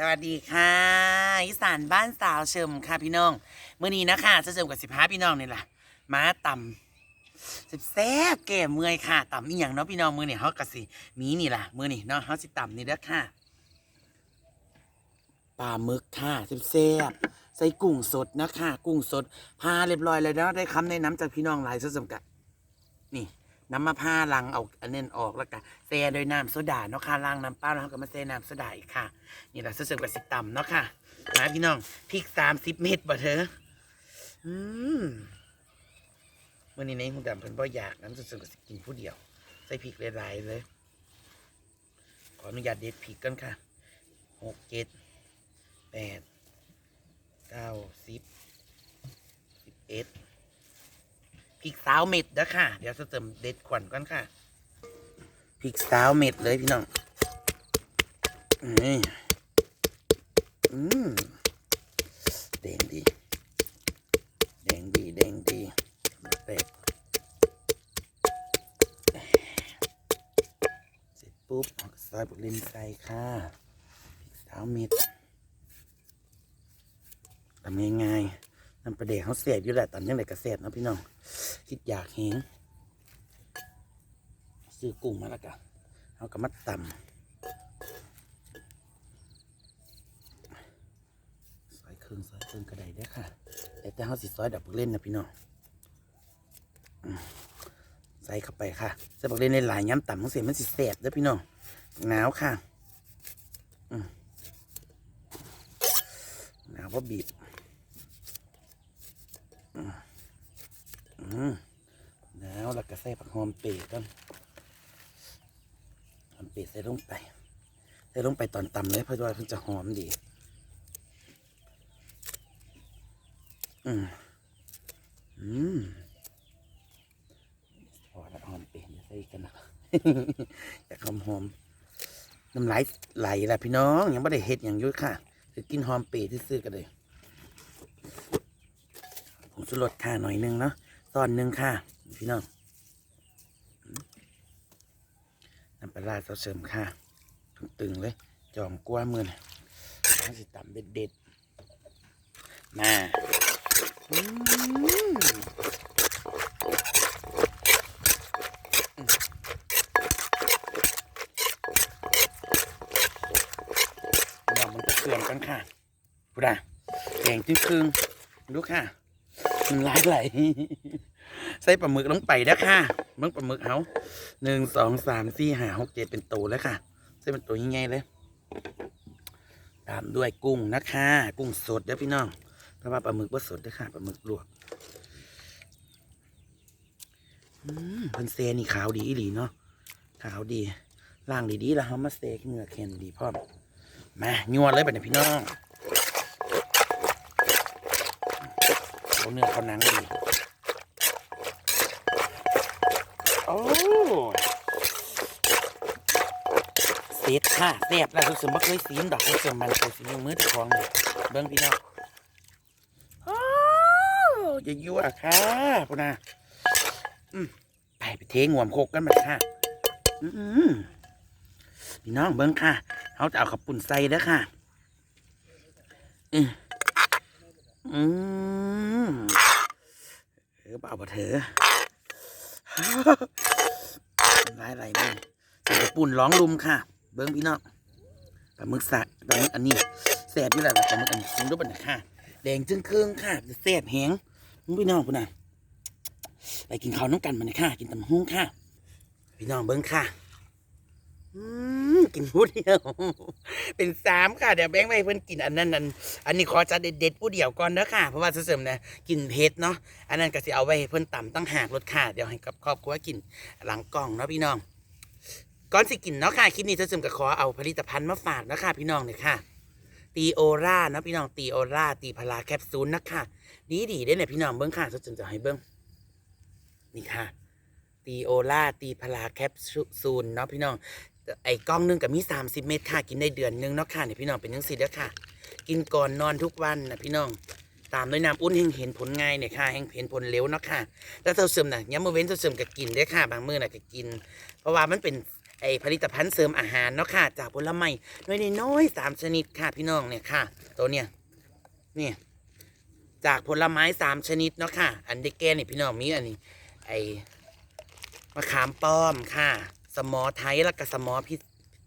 สวัสดีค่ะอีสานบ้านสาวเชิมค่ะพี่น้องเมื่อนี้นะคะจะเชิมกับสิบห้าพี่น้องนี่แหละมาต่ำสิบแซ่บแก่เมื่อยค่ะต่ำนี่อย่างเนาะพี่น้องมือเนี่ยเขากะสิมีนี่ล่ะมือนี่เนาะเขาสิต่ำนี่เด้อค่ะปลาหมึกค่ะสิบแซ่บใส่กุ้งสดนะคะกุ้งสดพาเรียบร้อยเลยเนาะได้คำในน้ำจากพี่น้องหลายสุดสำกัดนี่ น้ำมะพร้าวลังเอาอันเน้นออกแล้วก็แซ่โดยน้ำโซดาเนาะค่ะล้างน้ำเปล่าแล้วก็มาแซ่น้ำโซดาอีกค่ะ นี่แหละเสริมกับสิต่ำเนาะค่ะนะพี่น้องพริกสามสิบเม็ดบ่เธออืมมื่อนี้ในคุณดำเพิ่นบ่อยากน้ำเสริมกับสิกินผู้เดียว ใส่พริกหลายๆเลย ขออนุญาตเด็ดพริกกันค่ะหกเจ็ดแปดเก้าสิบสิบเอ็ด พริกสาวเม็ดนะค่ะ เดี๋ยวจะเติมเด็ดขวัญก่อนค่ะพริกสาวเม็ดเลยพี่น้องนี่อืมแดงดีแดงดีแดงดีแปดเสร็จปุ๊บเอาซอยบุกลินใส่ค่ะพริกสาวเม็ดทำง่ายๆนำปลาเด็กเขาเสียบอยู่แหละตอนยังไงก็เสียบนะพี่น้อง คิดอยากเห็นซื้อกุ้งมาแล้วกันเอากระมัดต่ำซอยเครื่องซอยเครื่องกระไดได้ค่ะ แต่แต่เขาสิซอยดับเล่นนะพี่น้องใส่เข้าไปค่ะใส่บักเล่นในหลายย้ำต่ำของเสียมันสิแสบด้อพี่น้องหนาวค่ะหนาวเพราะบีบอืม แล้วเราก็ใส่ผักหอมเปรย์กันหอมเปรย์ใส่ลงไป ใส่ลงไปตอนตำเลยเพราะว่ามันจะหอมดี อืมอืมพอล้วหอมเปรย์ใส่กันนะอยากหอมหอมน้ำลายไหลละพี่น้อง ยังไม่ได้เห็ดอย่างยุ่ค่ะคือกินหอมเปรย์ที่ซื้อกันเลยผงชูรสค่ะหน่อยนึงเนาะ ตอนหนึ่งค่ะ พี่น้องน้ำปลาเราเสริมค่ะตึงๆเลย จอมกลัวมือนะต้องสิตำเด็ดๆ มาอืมเดี๋ยวมันจะเกลือนกันค่ะพูดอะแกงจิ้มครึ่งดูค่ะ มันร้ายไหลใส่ปลาหมึกลงไปนะค่ะเมื่อปลาหมึกเขาหนึ่งสองสามสี่ห้าหกเจ็ดเป็นตัวแล้วค่ะใส่เป็นตัวยังไงเลย ตามด้วยกุ้งนะคะ กุ้งสดเด้อพี่น้องเพราะว่าปลาหมึกว่าสดเด้อค่ะปลาหมึกลวกมเพันเซนี่ขาวดีอีหลีเนาะขาวดีล่างดีๆแล้วเขามาเซเนื้อเค็นดีพร้อมมาโยวเลยแบบนี้พี่น้อง เอาเนื้อเขาหนังดีโอ้เสียดค่ะแซ่บแล้วรู้สึกว่าเคยสีมดอกรู้สึกมันเคยสีมือที่ของนี่เบิ้งพี่น้องโอ้อย่ายั่วค่ะพุ่นนะอืมไปไปเทงวมโคกกันมาค่ะอืมพี่น้องเบิ้งค่ะเขาจะเอาขับปุ่นใส่เด้อค่ะอืม อืมเออเปล่าบ่เถอะร้ายอะไรนี่ใส่กระปุ่นร้องลุมค่ะ เบิ้งพี่น้องปลาหมึกสะปลาหมึกอันนี้แสบอยู่แล้วล่ะปลาหมึกอันนี้คุณรูปอันนี้ค่ะ แดงจึงเครื่องค่ะแสบแหงมึงพี่น้องพุ่นน่ะไปกินข้าวน้ำกันมาเนี่ยค่ะ กินตำหุ้งค่ะ พี่น้องเบิ้งค่ะ อืมกินผู้เดียว เป็นสามค่ะ เดี๋ยวแบงค์ไปเพิ่นกินอันนั้นอันอันนี้ขอจะเด็ดๆผู้เดียวก่อนเด้อค่ะ เพราะว่าเสริมนะกินเผ็ดเนาะอันนั้นก็สิเอาไว้ให้เพิ่นต่ำตั้งหากรสค่ะเดี๋ยวให้กับครอบครัวกินหลังกล่องเนาะพี่น้องก่อนสิกินเนาะค่ะคลิปนี้เสริมก็ขอเอาผลิตภัณฑ์มาฝากนะค่ะ พี่น้องเนี่ยค่ะ ตีโอราเนาะพี่น้องตีโอราตีพลาแคปซูลนะค่ะดีดีๆได้เนี่ยพี่น้องเบิ้งค่ะเสริมจะให้เบิ้งนี่ค่ะตีโอราตีพลาแคปซูลเนาะพี่น้อง ไอ้กล้องหนึงกับมี30เม็ดค่ะ กินได้เดือนหนึงเนาะค่ะเนี่ยพี่น้องเป็นยังสิเด้อค่ะ กินก่อนนอนทุกวันนะพี่น้องตามด้วยน้ำอุ่นเฮงเห็นผลง่ายเนี่ยค่ะเฮงเห็นผลเร็วเนาะค่ะแล้วเท่าเสริมน่ะย้ำมือเว้นเท่าเสริมก็กินได้ค่ะ บางมื้อน่ะก็กิน เพราะว่ามันเป็นไอผลิตภัณฑ์เสริมอาหารเนาะค่ะ จากผลไม้น้อยน้อยสามชนิดค่ะพี่น้องเนี่ยค่ะ ตัวเนี่ยเนี่ยจากผลไม้สามชนิดเนาะค่ะ อันเด็กแก่นี่ยพี่น้องมีอันนี้ ไอมะขามป้อมค่ะ สมอไทยแล้วก็สมอพี่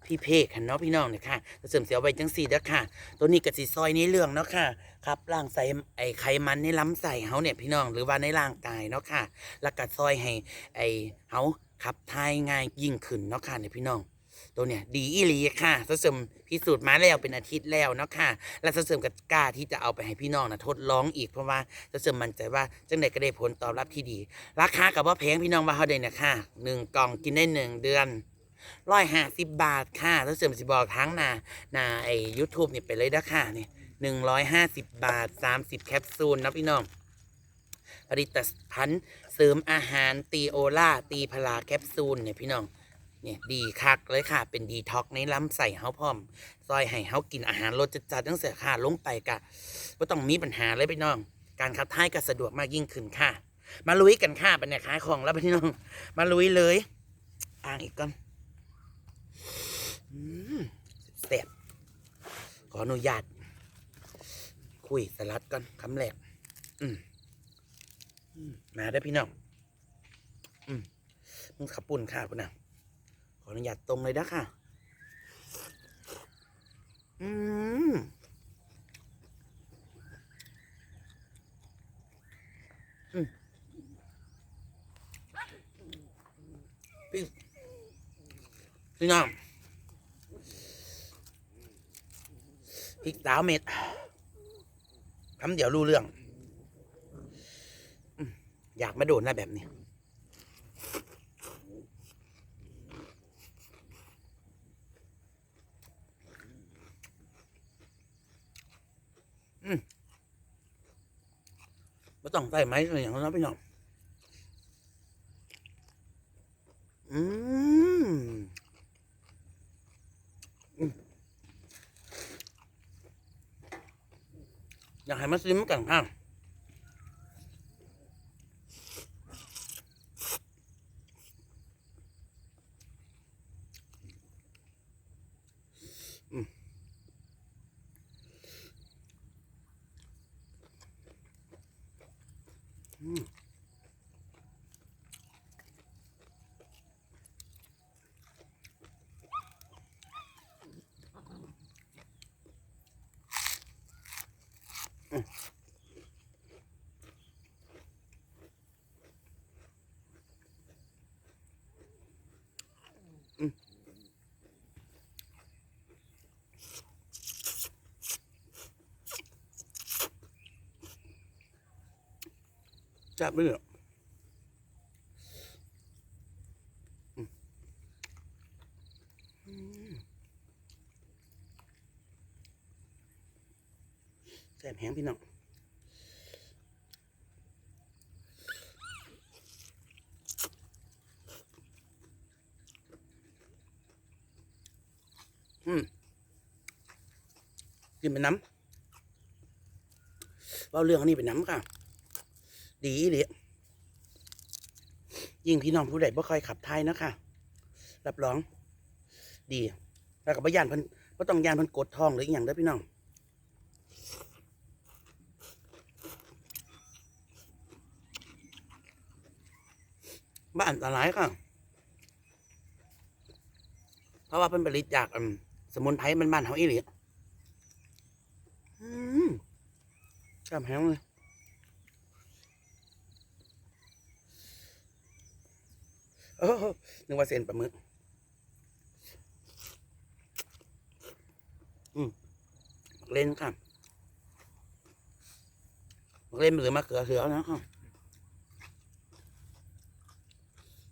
พี่เพกค่ะเนาะพี่น้องเนี่ยค่ะเสริมเสียวไว้จังสี่เด้อค่ะ ตัวนี้กับสีซอยในเรื่องเนาะค่ะ ครับร่างใส่ไอไขมันในลำไส้เฮาเนี่ยพี่น้องหรือว่าในร่างกายเนาะค่ะ แล้วก็ซอยให้ไอเฮาขับทายง่ายยิ่งขึ้นเนาะค่ะเนี่ยพี่น้อง ตัวเนี่ยดีอีหลีค่ะสเสริมพิสูจน์มาแล้วเป็นอาทิตย์แล้วเนาะค่ะ และสเสริมกับกล้าที่จะเอาไปให้พี่น้องนะทดลองอีกเพราะว่าสเสริมมั่นใจว่าจังใดก็ได้ผลตอบรับที่ดี ราคากับว่าแพงพี่น้องว่าเขาได้เนี่ยค่ะหนึ่งกล่องกินได้หนึ่งเดือนร้อยห้าสิบบาทค่ะสเสริมสิบอกทั้งนานาไอยูทูบเนี่ยไปเลยนะค่ะเนี่ยหนึ่งร้อยห้าสิบบาทสามสิบแคปซูลนะพี่น้องผลิตภัณฑ์เสริมอาหารตีโอล่าตีพลาแคปซูลเนี่ยพี่น้อง เนี่ยดีคักเลยค่ะ เป็นดีท็อกในลำไส้เฮาพร้อม ซอยให้เฮากินอาหารรสจัดๆตั้งแต่ค่ะลงไปกะก็ต้องมีปัญหาเลยพี่น้อง การขับถ่ายก็สะดวกมากยิ่งขึ้นค่ะ มาลุยกันค่ะบรรยากาศของแล้วพี่น้อง มาลุยเลยอ่างอีกก่อนอืมแซ่บขออนุญาต คุยสลัดก่อนคำแรกอืมมาได้พี่น้อง อืมมึงขับปุ่นค่ะคุณนะ ออนุญาตตรงเลยนะค่ะอืมอืมพี่พี่น้องพริกสาวเม็ดคำเดี๋ยวรู้เรื่องอืมอยากมาโดนนะแบบนี้ ไม่ต้องใส่ไม้อะไรอย่างนั้นนะพี่น้องอืมอยากให้มาซิมกันข้าง จับไม่เหรอแซ่บแห้งพี่น้องอืมกินเป็นน้ำเว่าเรื่องอันนี้เป็นน้ำค่ะ ดีอีหลียิ่งพี่น้องผู้ใดบ่ค่อยขับไทยนะคะรับรอง ดี แล้วก็บ่ยานเพิ่นบ่ต้องยานพิ่นกดทองหรืออย่างเด้อพี่น้องบ้านอันตรายค่ะ เพราะว่าเพิ่นผลิตจากสมุนไพรมันบ้านเฮาอีหลีอืมกล้ามแห้งเลย โอ้โห นึกว่าเส้นปลาหมึกอืมเล่นค่ะมเล่นหรือมะเขือเขือนะครับ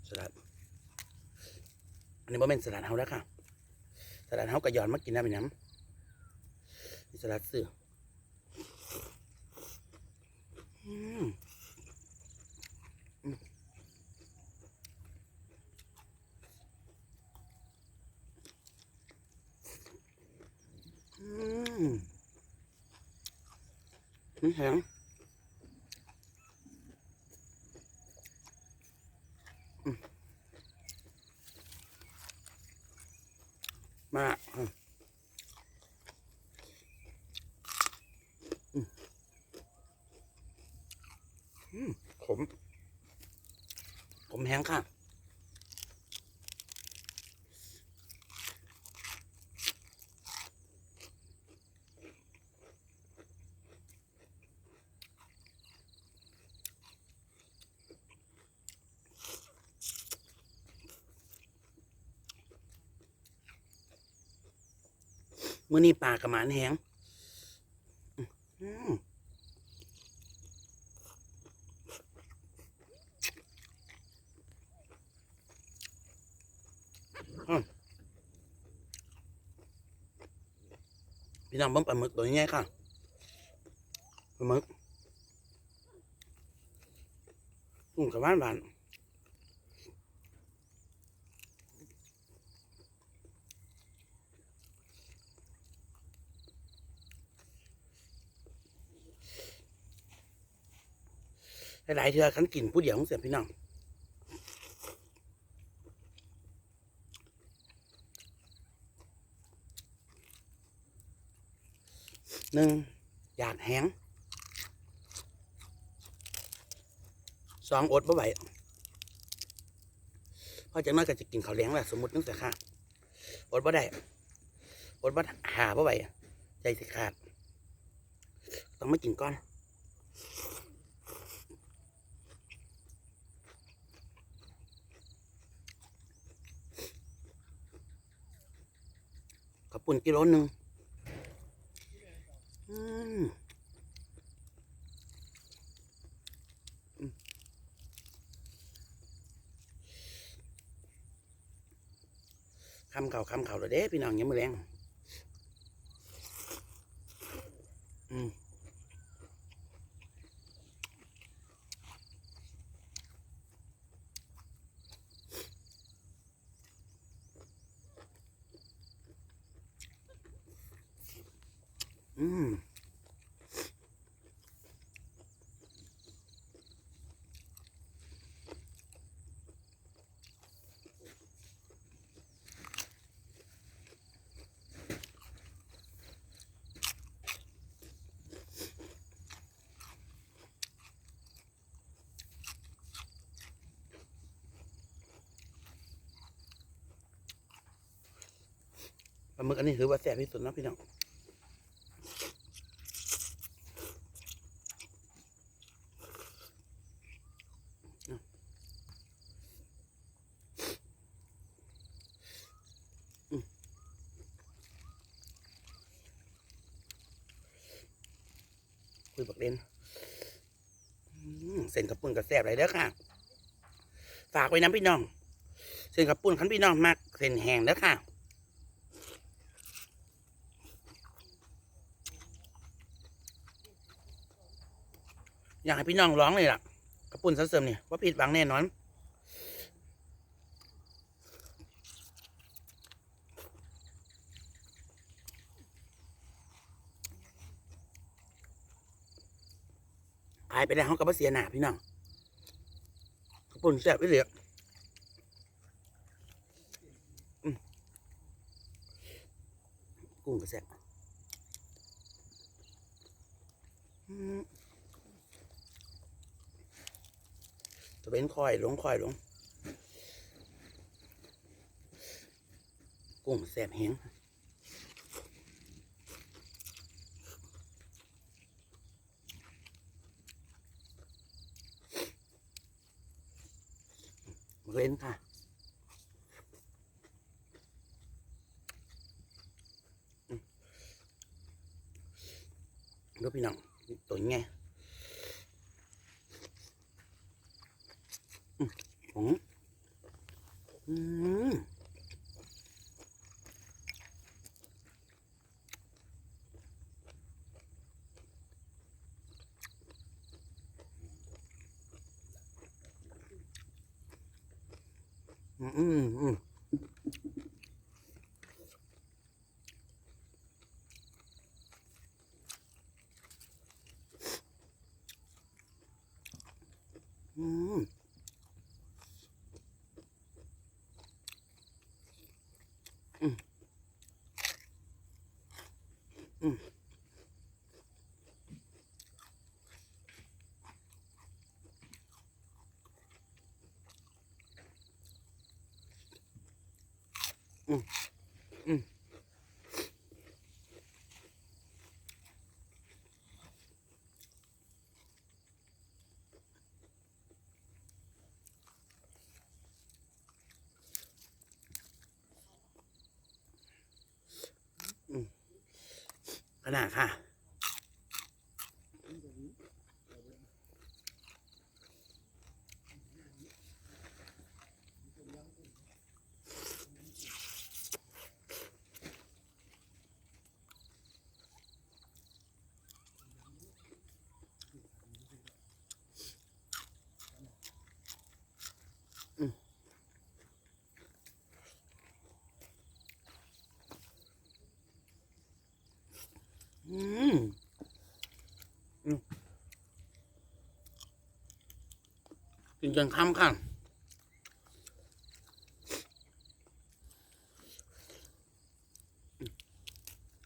สลัดอันนี้บ่เป็นสลัดเฮาแล้วค่ะสลัดเฮาก็หย้อนมากินได้เป็นน้ำสลัดเสืออืม อืม มันแข็งอืม ม ขมแห้งค่ะ มื่อนี้ปลากระหมานแหงพี่น้องเบิ่งปลาหมึกตัวนี้ค่ะปลาหมึกกุ้งกับบ้านบาน หลายเทือขันกินผู้เดียวของเสียพี่น้องหนึ่งอยากแห้งสองอดบ่ไหวเพราะจากนั้นก็จะกินข้าวแล้งแหละสมมตินึกแต่ค่ะอดบ่ได้อดบ่หาบ่ไหวใจสิขาด ต้องไมากินก่อน ปุ่นกิโลหนึ่งคำเข่าคำเข่าเลยเด้พี่น้องยังมือแรง ลาหมึกอันนี้ถือว่าแซ่บที่สุดนะพี่น้องคุยบักเล่นเส้นกระปุ่นกับแซ่บไรเด้อค่ะ ฝากไว้นะพี่น้อง เส้นกระปุ่นคันพี่น้องมากเส้นแห้งเด้อค่ะ อยากให้พี่น้องร้องเลยล่ะกระปุ่นสันเสริมเนี่ยว่าผิดหวังแน่นอนขายไปแล้วเขาก็บ่เสียหนาพี่น้องกระปุ่นแซ่บไปเลยอืมกุ้งก็แซ่บอืมจะ เป็นคอยหลงคอยหลงกุ้งแซ่บแห้งเล่นค่ะอืมดูพี่น้องตัวนี้ไง มผมอืมอืมอืมอืมอืม นา นจนค่ำค่ะ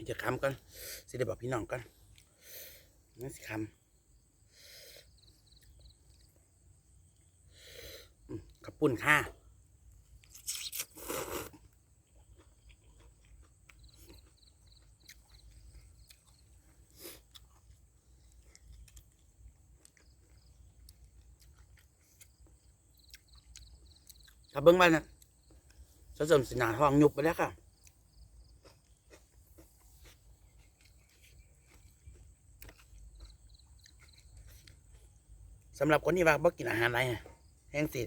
จะคำกันสิได้บอกพี่น้องกันนั่นสิคำอืมกระปุ่นค่ะ เบิ้งไปนะจะสริมสินาทองยุบไปแล้วค่ะสำหรับคนที่ว่าบ่กินอาหารอะไรแห้งสิ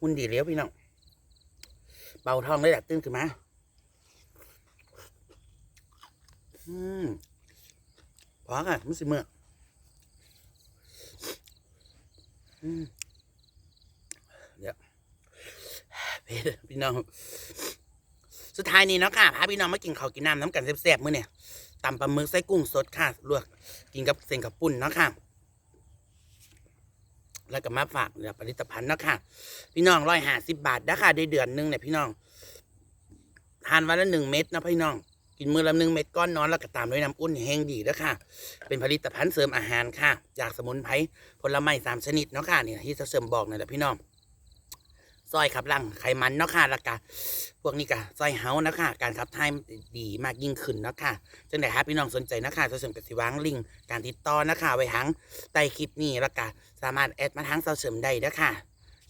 หุ่นดีแล้วพี่น้องเบาท้องเลยแหละตื่นขึ้นมาอืมพอค่ะมันสิเมื่ออืม พี่น้อง สุดท้ายนี้เนาะค่ะพาพี่น้องมากินข้าวกินน้ำน้ำกันแซ่บๆมื้อเนี่ยตำปลาหมึกใส่กุ้งสดค่ะลวกกินกับเส้นกับปุ่นเนาะค่ะแล้วก็มาฝากเนี่ยผลิตภัณฑ์เนาะค่ะ พี่น้องร้อยห้าสิบบาทนะค่ะได้เดือนหนึงเนี่ยพี่น้อง ทานวันละหนึ่งเม็ดนะพี่น้อง กินมือละหนึ่งเม็ดก้อนนอนแล้วก็ตามด้วยน้ำอุ่นแห้งดีนะค่ะ เป็นผลิตภัณฑ์เสริมอาหารค่ะจากสมุนไพรผลไม้สามชนิดเนาะค่ะนี่ที่จะเสริมบอกเนี่นแหละพี่น้อง ซอยขับลังไขมันเนาะค่ะแล้วก็พวกนี้ก็ซอยเฮานะคะการขับถ่ายดีมากยิ่งขึ้นเนาะค่ะจังไดครับพี่น้องสนใจนะคะจะเสริมกสิวางลิงก์การติดต่อนะคะไว้ทั้งใต้คลิปนี้แล้วก็สามารถแอดมาทั้งเสาเสริมได้นะค่ะ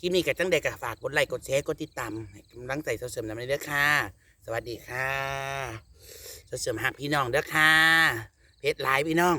คลิปนี้ก็จังไดก็ฝากกดไลค์กดแชร์กดติดตามให้กำลังใจเสาเสริมนำเลยเด้อค่ะ สวัสดีค่ะเสาเสริมหักพี่น้องเด้อค่ะเพจไลน์พี่น้อง